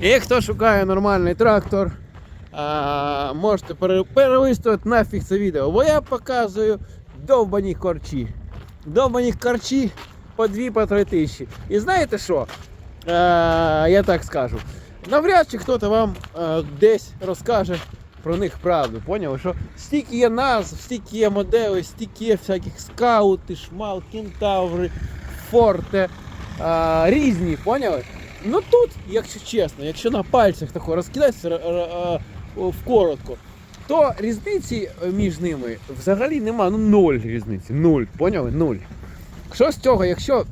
І хто шукає нормальний трактор, можете пере- перелистувати нафіг це відео, бо я показую довбані корчі. Довбані корчі по 2-3 тисячі. І знаєте що? Я так скажу. Навряд чи хтось вам десь розкаже про них правду. Поняли? Що стільки є назв, стільки є моделей, стільки є всяких скаути, шмал, кентаври, форте. різні, поняли? Ну тут, якщо чесно, якщо на пальцях тако розкидатися р- р- вкоротко, то різниці між ними взагалі нема. Ну ноль різниці. Нуль. Поняли? Нуль. Що з цього, якщо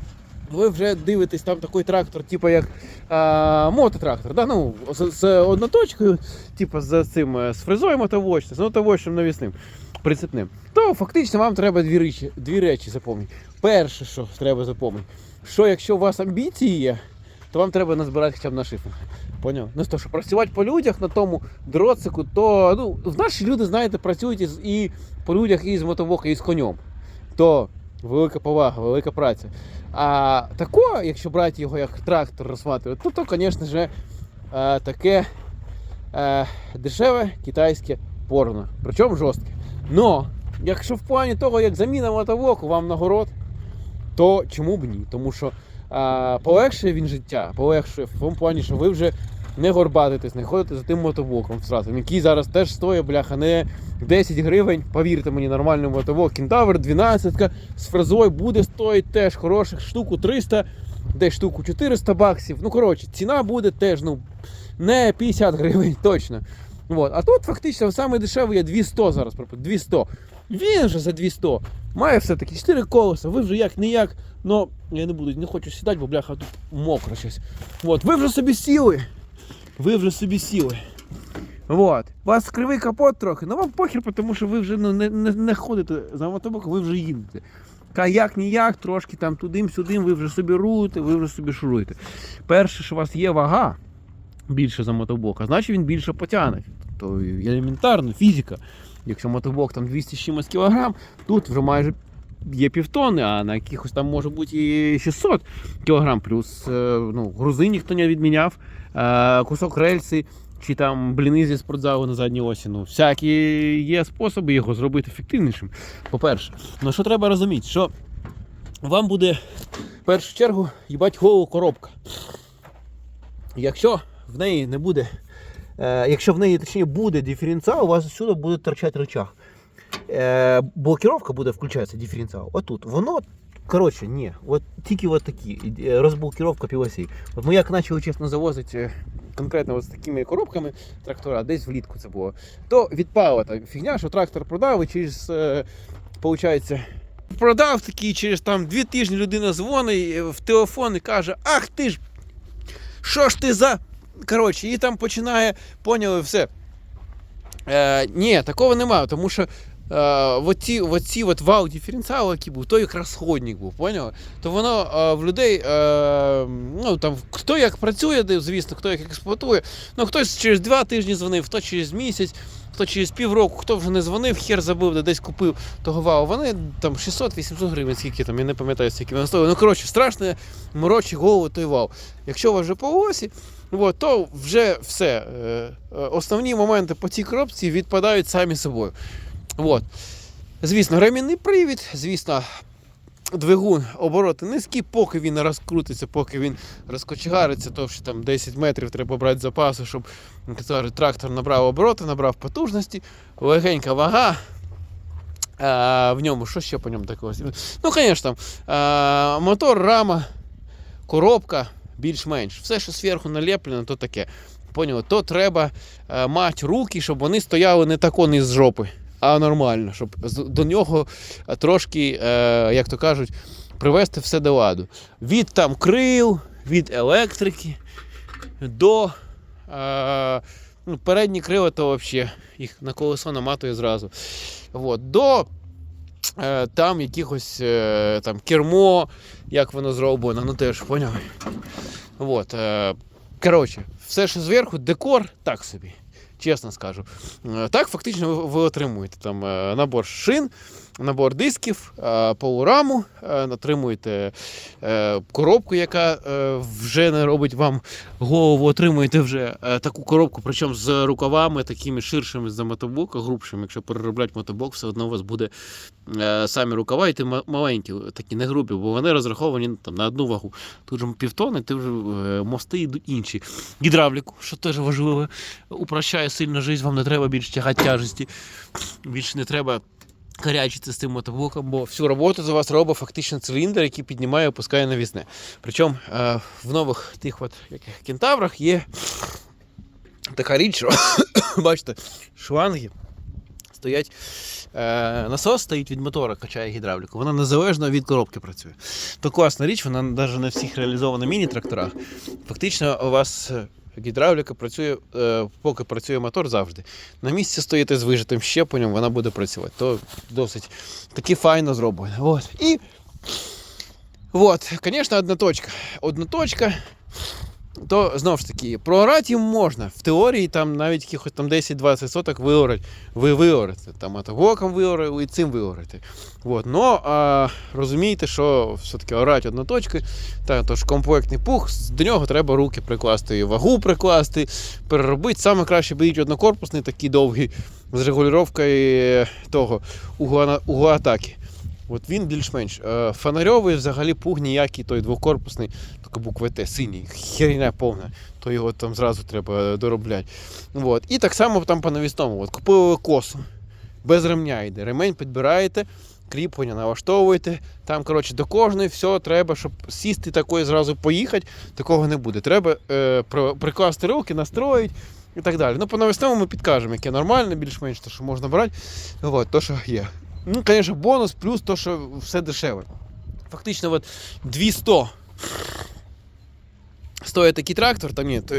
ви вже дивитесь там такий трактор, типу як а, мототрактор, да? ну, з, з одноточкою, типу з цим е, з фрезою мотовочним, з мотовочним навісним, прицепним, то фактично вам треба дві речі, дві речі запам'ятати. Перше, що треба запам'ятати, що якщо у вас амбіції є, то вам треба назбирати хоча б на шифінг. Поняв? Ну то, що працювати по людях на тому дроцику, то ну, наші люди, знаєте, працюють і по людях, і з мотовока, і з конем. То велика повага, велика праця. А тако, якщо брати його як трактор розсматривати, то, то звісно ж, е, таке е, дешеве китайське порно. Причому жорстке. Но, якщо в плані того, як заміна мотовоку вам нагород, то чому б ні? Тому що полегшує він життя, полегшує в тому плані, що ви вже не горбатитесь, не ходите за тим мотоблоком втратом, який зараз теж стоїть, бляха, не 10 гривень. Повірте мені, нормальний мотоблок. Кентавр 12 з фрезою буде стоїть теж хороших штуку 300, десь штуку 400 баксів. Ну, коротше, ціна буде теж ну, не 50 гривень точно. Вот. А тут фактично самий дешевий є 200 зараз. 200. Він же за 200. Має все-таки 4 колеса, ви вже як не як. Ну, я не буду, не хочу сідати, бо бляха тут мокро щось. От, ви вже собі сіли. Ви вже собі сіли. Вот. У вас кривий капот трохи, ну вам похер, тому що ви вже ну, не, не, не ходите за мотобоком, ви вже їдете. Та як ніяк, трошки там тудим-сюдим, ви вже собі рулите, ви вже собі шуруєте. Перше, що у вас є вага більше за мотоблока, значить він більше потягне. То елементарно, фізика. Якщо мотоблок там 200 з чимось кілограм, тут вже майже є півтони, а на якихось там може бути і 600 кілограм. Плюс е, ну, грузи ніхто не відміняв, е, кусок рельси чи там бліни зі спортзалу на задній осі. Ну, всякі є способи його зробити ефективнішим. По-перше, ну що треба розуміти, що вам буде в першу чергу їбать голову коробка. Якщо в неї не буде, якщо в неї точніше буде диференціал, у вас всюди буде торчати рычаг. Е, блокировка буде включатися диференціал. Отут. Воно, коротше, ні. От тільки от такі. е, Розблокировка півосей. От ми як почали чесно завозити е, конкретно от з такими коробками трактора, десь влітку це було, то відпала та фігня, що трактор продав і через. Е, продав такий через там дві тижні людина дзвонить е, в телефон і каже: Ах ти ж! Що ж ти за. Коротше, і там починає, поняли, все. Е, ні, такого немає, тому що е, оці, оці от вал диференціал, який був, той як розходник був, поняли? То воно е, в людей, е, ну там хто як працює, звісно, хто як експлуатує, ну хтось через два тижні дзвонив, хто через місяць, хто через півроку, хто вже не дзвонив, хер забив, де десь купив того вау. Вони там 600-800 гривень, скільки там, я не пам'ятаю, скільки вони стоїли. Ну, коротше, страшне морочі голову той вау. Якщо у вас вже по осі, от, то вже все. Е, е, Основні моменти по цій коробці відпадають самі собою. От. Звісно, ремінний привід, звісно, двигун обороти низькі, поки він розкрутиться, поки він розкочегариться, то що там 10 метрів треба брати запасу, щоб трактор набрав обороти, набрав потужності, легенька вага. А, в ньому, що ще по ньому такого? Ну, звісно, мотор, рама, коробка більш-менш. Все, що зверху налеплено, то таке. Поняли? То треба е, мати руки, щоб вони стояли не тако не з жопи, а нормально, щоб до нього е, трошки, е, як то кажуть, привести все до ладу. Від там крил, від електрики до ну, передні крила, то взагалі їх на колесо наматує зразу. Вот, до там якихось е, там кермо, як воно зроблено, ну теж поняли. Вот, е, коротше, все, що зверху, декор так собі. чесно скажу. Е, Так, фактично, ви, отримуєте там е, набор шин, набор дисків, е, полураму, е, отримуєте е, коробку, яка е, вже не робить вам голову, отримуєте вже е, таку коробку, причому з рукавами такими ширшими за мотоблока, грубшими. Якщо переробляти мотоблок, все одно у вас буде е, самі рукава, і ти маленькі, такі не грубі, бо вони розраховані ну, там, на одну вагу. Тут же півтони, ти вже е, мости йдуть інші. Гідравліку, що теж важливо, упрощає сильно життя, вам не треба більше тягати тяжесті, більше не треба карячити з цим мотоблоком, бо всю роботу за вас робить фактично циліндр, який піднімає і опускає навісне. Причому е, в нових тих от яких кентаврах є така річ, що бачите, шланги стоять. Е, насос стоїть від мотора, качає гідравліку. Вона незалежно від коробки працює. То класна річ, вона навіть не всіх реалізована міні-тракторах. Фактично, у вас гідравліка працює, е, поки працює мотор завжди. На місці стоїте з вижитим щепленням, вона буде працювати. То досить таки файно зроблено. От. І от, звісно, одна точка. Одна точка. То знову ж таки, проорати їм можна. В теорії там навіть якихось там 10-20 соток виорать, ви виорите. Там мотоблоком виорили і цим виорите. Вот. Но а, розумійте, що все-таки орати одноточки, та тож комплектний пух, до нього треба руки прикласти, вагу прикласти, переробити. Саме краще беріть однокорпусний, такий довгий, з регулювання того угла, угла атаки. От він більш-менш. Е, Фонарьовий взагалі пуг ніякий, той двокорпусний, тільки буква Т, синій, херня повна, то його там зразу треба доробляти. От. І так само там по навісному. От, купили косу, без ремня йде. Ремень підбираєте, кріплення налаштовуєте. Там, коротше, до кожної все треба, щоб сісти такої зразу поїхати, такого не буде. Треба е, прикласти руки, настроїти і так далі. Ну, по навісному ми підкажемо, яке нормальне, більш-менш, то, що можна брати. От, то, що є. Ну, звісно, бонус, плюс то, що все дешеве. Фактично, от 200 стоїть такий трактор, там ні, то,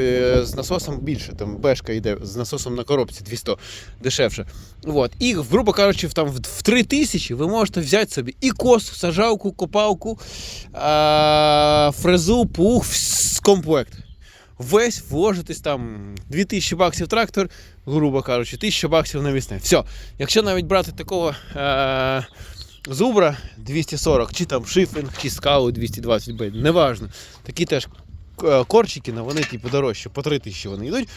з насосом більше, там бешка йде з насосом на коробці 200 дешевше. От. І, грубо кажучи, там, в, в 3 ви можете взяти собі і косу, сажалку, копалку, фрезу, пух, комплект. Весь вложитись там 2000 баксів трактор, грубо кажучи, 1000 баксів навісне. Все. Якщо навіть брати такого е- зубра 240, чи там шифінг, чи скалу 220 б, неважно. Такі теж е, корчики, але вони типу дорожчі, по 3000 вони йдуть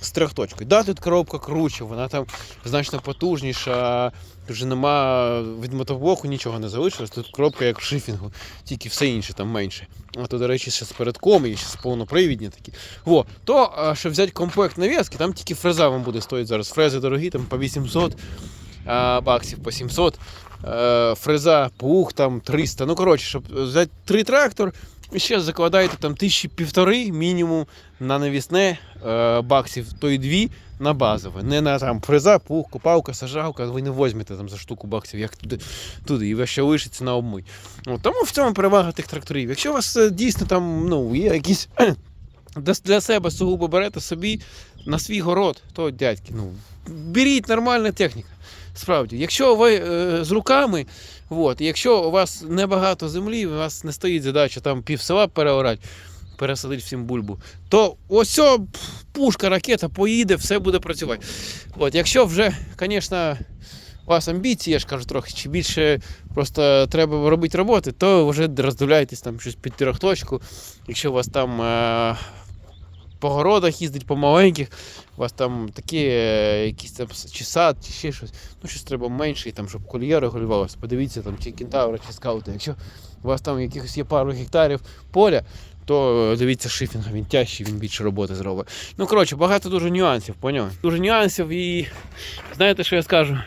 з трьохточкою. Да, тут коробка круче, вона там значно потужніша, вже нема від мотоблоку нічого не залишилось. Тут коробка як в шифінгу, тільки все інше там менше. А то, до речі, ще з передком і ще з повнопривідні такі. Во, то, а, щоб взяти комплект нав'язки, там тільки фреза вам буде стоїти зараз. Фрези дорогі, там по 800 а, баксів, по 700. Е, фреза, пух там 300. Ну, коротше, щоб взяти три трактор, ще закладаєте там тисячі півтори мінімум на навісне е, баксів, то й дві на базове. Не на там фреза, пух, копалка, сажалка, ви не візьмете там за штуку баксів, як туди, туди і ви ще лишиться на обмить. От, тому в цьому перевага тих тракторів. Якщо у вас е, дійсно там ну, є якісь для себе сугубо берете собі на свій город, то дядьки, ну, беріть нормальна техніка. Справді, якщо ви е, з руками, от, якщо у вас небагато землі, у вас не стоїть задача там пів села переорати, пересадити всім бульбу, то ось пушка, ракета поїде, все буде працювати. От, якщо вже, звісно, у вас амбіції, я ж кажу трохи, чи більше просто треба робити роботи, то вже роздивляйтесь там щось під трьохточку. Якщо у вас там е, по городах їздить, по маленьких, у вас там такі е, якісь там чи сад, чи ще щось, ну щось треба менше, там, щоб колія регулювалося. Подивіться, там, чи кентаври, чи скаути. Якщо у вас там якихось є пару гектарів поля, то е, дивіться шифінг, він тяжчий, він більше роботи зробить. Ну, коротше, багато дуже нюансів, поняв? Дуже нюансів і знаєте, що я скажу?